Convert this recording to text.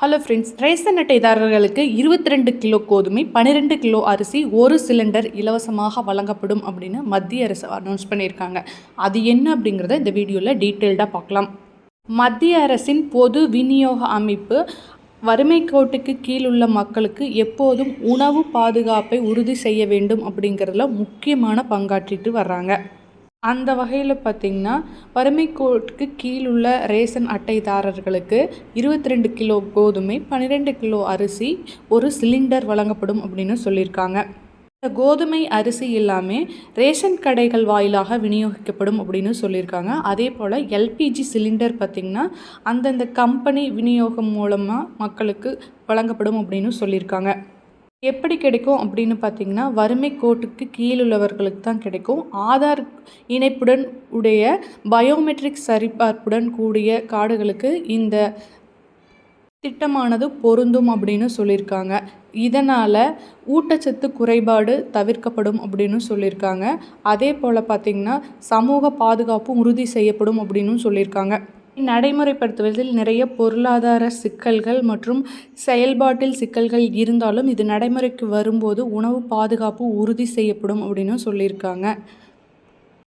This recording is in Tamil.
ஹலோ ஃப்ரெண்ட்ஸ் ரேஷன் அட்டைதாரர்களுக்கு இருபத்தி ரெண்டு கிலோ கோதுமை பன்னிரெண்டு கிலோ அரிசி ஒரு சிலிண்டர் இலவசமாக வழங்கப்படும் அப்படின்னு மத்திய அரசு அனௌன்ஸ் பண்ணியிருக்காங்க. அது என்ன அப்படிங்கிறத இந்த வீடியோவில் டீட்டெயில்டாக பார்க்கலாம். மத்திய அரசின் பொது விநியோக அமைப்பு வறுமை கோட்டுக்கு கீழுள்ள மக்களுக்கு எப்போதும் உணவு பாதுகாப்பை உறுதி செய்ய வேண்டும் அப்படிங்கிறதுல முக்கியமான பங்காற்றிட்டு வர்றாங்க. அந்த வகையில் பார்த்திங்கன்னா வறுமை கோட்டுக்கு கீழுள்ள ரேஷன் அட்டைதாரர்களுக்கு இருபத்தி ரெண்டு கிலோ கோதுமை பன்னிரெண்டு கிலோ அரிசி ஒரு சிலிண்டர் வழங்கப்படும் அப்படின்னு சொல்லியிருக்காங்க. இந்த கோதுமை அரிசி எல்லாமே ரேஷன் கடைகள் வாயிலாக விநியோகிக்கப்படும் அப்படின்னு சொல்லியிருக்காங்க. அதே போல் எல்பிஜி சிலிண்டர் பார்த்திங்கன்னா அந்தந்த கம்பெனி விநியோகம் மூலமாக மக்களுக்கு வழங்கப்படும் அப்படின்னு சொல்லியிருக்காங்க. எப்படி கிடைக்கும் அப்படின்னு பார்த்தீங்கன்னா வறுமை கோட்டுக்கு கீழுள்ளவர்களுக்கு தான் கிடைக்கும். ஆதார் இணைப்புடன் உடைய பயோமெட்ரிக் சரிபார்ப்புடன் கூடிய கார்டுகளுக்கு இந்த திட்டமானது பொருந்தும் அப்படின்னு சொல்லியிருக்காங்க. இதனால் ஊட்டச்சத்து குறைபாடு தவிர்க்கப்படும் அப்படின்னு சொல்லியிருக்காங்க. அதே போல் பார்த்திங்கன்னா சமூக பாதுகாப்பும் உறுதி செய்யப்படும் அப்படின்னு சொல்லியிருக்காங்க. நடைமுறைப்படுத்துவதில் நிறைய பொருளாதார சிக்கல்கள் மற்றும் செயல்பாட்டில் சிக்கல்கள் இருந்தாலும் இது நடைமுறைக்கு வரும்போது உணவு பாதுகாப்பு உறுதி செய்யப்படும் அப்படின்னும் சொல்லியிருக்காங்க.